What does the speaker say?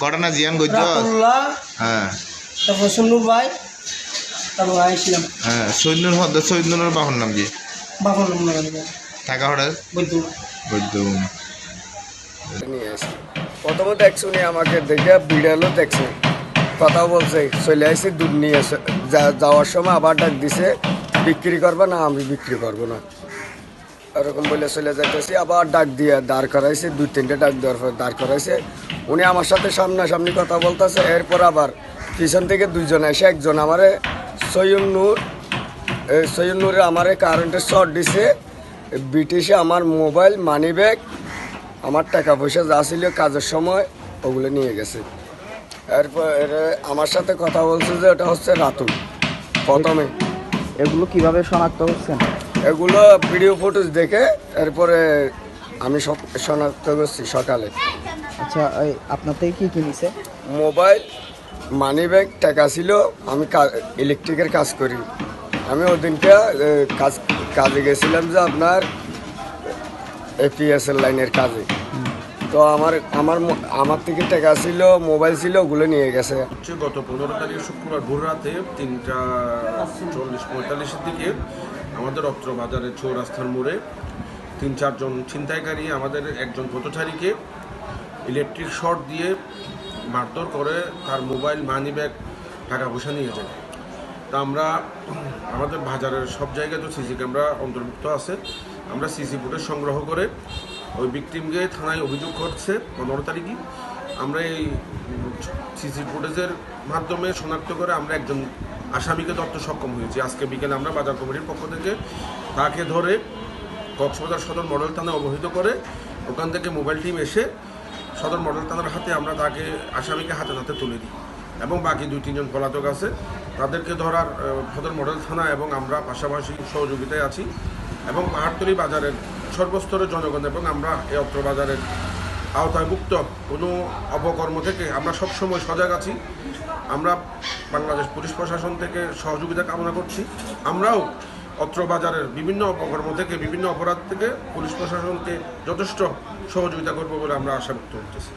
ঘটনা জিয়ান গজ্জ হ্যাঁ। তারপর সুন্দর ভাই তারপর আইছিলাম। হ্যাঁ সৈন্যর হদ সৈন্যর বাহন নাম কি? টাকা হঠাৎ বৈদ্য। বৈদ্য। প্রথমে আমাকে দেখে বিড়ালও দেখছে। কথা বলছে চলে আসছে দুধ নিয়ে এসে যা- যাওয়ার সময় আবার ডাক দিছে বিক্রি করবে না আমি বিক্রি করব না। এরকম বলে চলে যাইতেছি, আবার ডাক দিয়ে দাঁড় করাইছে, দুই তিনটে ডাক দেওয়ার পর দাঁড় করাইছে। উনি আমার সাথে সামনাসামনি কথা বলতেছে, এরপর আবার পিছন থেকে দুইজন এসে একজন আমারে সৈয়দ নূর সৈয়দ নূরে আমারে কারেন্টের শর্ট দিছে, ব্রিটিশে আমার মোবাইল মানি ব্যাগ আমার টাকা পয়সা যা ছিল কাজের সময় ওগুলো নিয়ে গেছে। এরপর এর- আমার সাথে কথা বলছে যে এটা হচ্ছে রাতুল, প্রথমে। এগুলো কীভাবে শনাক্ত করছেন এগুলো ভিডিও ফুটেজ দেখে এরপরে আমি সব শনাক্ত করছি সকালে। আচ্ছা এই আপনার থেকে কি কিনেছে? মোবাইল মানি ব্যাগ টাকা ছিল আমি ইলেকট্রিকের কাজ করি। আমি ওদিনকে কাজ কাজে গেছিলাম যে আপনার এপিএসএল লাইনের কাজে। তো আমার আমার আমার থেকে টাকা ছিল মোবাইল ছিল ওগুলো নিয়ে গেছে। হচ্ছে গত পনেরো তারিখ শুক্রবার ভোর রাতে তিনটা চল্লিশ পঁয়তাল্লিশের দিকে আমাদের অত্র বাজারের চৌরাস্তার মোড়ে তিন, চারজন ছিনতাইকারী, আমাদের একজন পথচারীকে ইলেকট্রিক শর্ট দিয়ে মারধর করে তার মোবাইল মানি ব্যাগ টাকা পয়সা নিয়ে যায়। তা আমরা আমাদের বাজারের সব জায়গায় তো সিসি ক্যামেরা অন্তর্ভুক্ত আছে। আমরা সিসি ফুটেজ সংগ্রহ করে ওই বিক্টিমকে থানায় অভিযোগ করছে পনেরো তারিখই। আমরা এই সিসি ফুটেজের মাধ্যমে শনাক্ত করে আমরা একজন আসামিকে ধরতে সক্ষম হয়েছি। আজকে বিকেলে আমরা বাজার কমিটির পক্ষ থেকে তাকে ধরে কক্সবাজার সদর মডেল থানায় অবহিত করে ওখান থেকে মোবাইল টিম এসে সদর মডেল থানার হাতে আমরা তাকে, আসামিকে হাতে হাতে তুলে দিই এবং বাকি দুই, তিনজন পলাতক আছে। তাদেরকে ধরার সদর মডেল থানা এবং আমরা পাশাপাশি সহযোগিতায় আছি এবং পাহাড়তলি বাজারের সর্বস্তরের জনগণ এবং আমরা এই অত্র বাজারের আওতায়ভুক্ত কোনো অপকর্ম থেকে আমরা সবসময় সজাগ আছি। আমরা বাংলাদেশ পুলিশ প্রশাসন থেকে সহযোগিতা কামনা করছি। আমরাও অত্র বাজারের বিভিন্ন অপকর্ম থেকে, বিভিন্ন অপরাধ থেকে পুলিশ প্রশাসনকে যথেষ্ট সহযোগিতা করব বলে আমরা আশা ব্যক্ত করতেছি।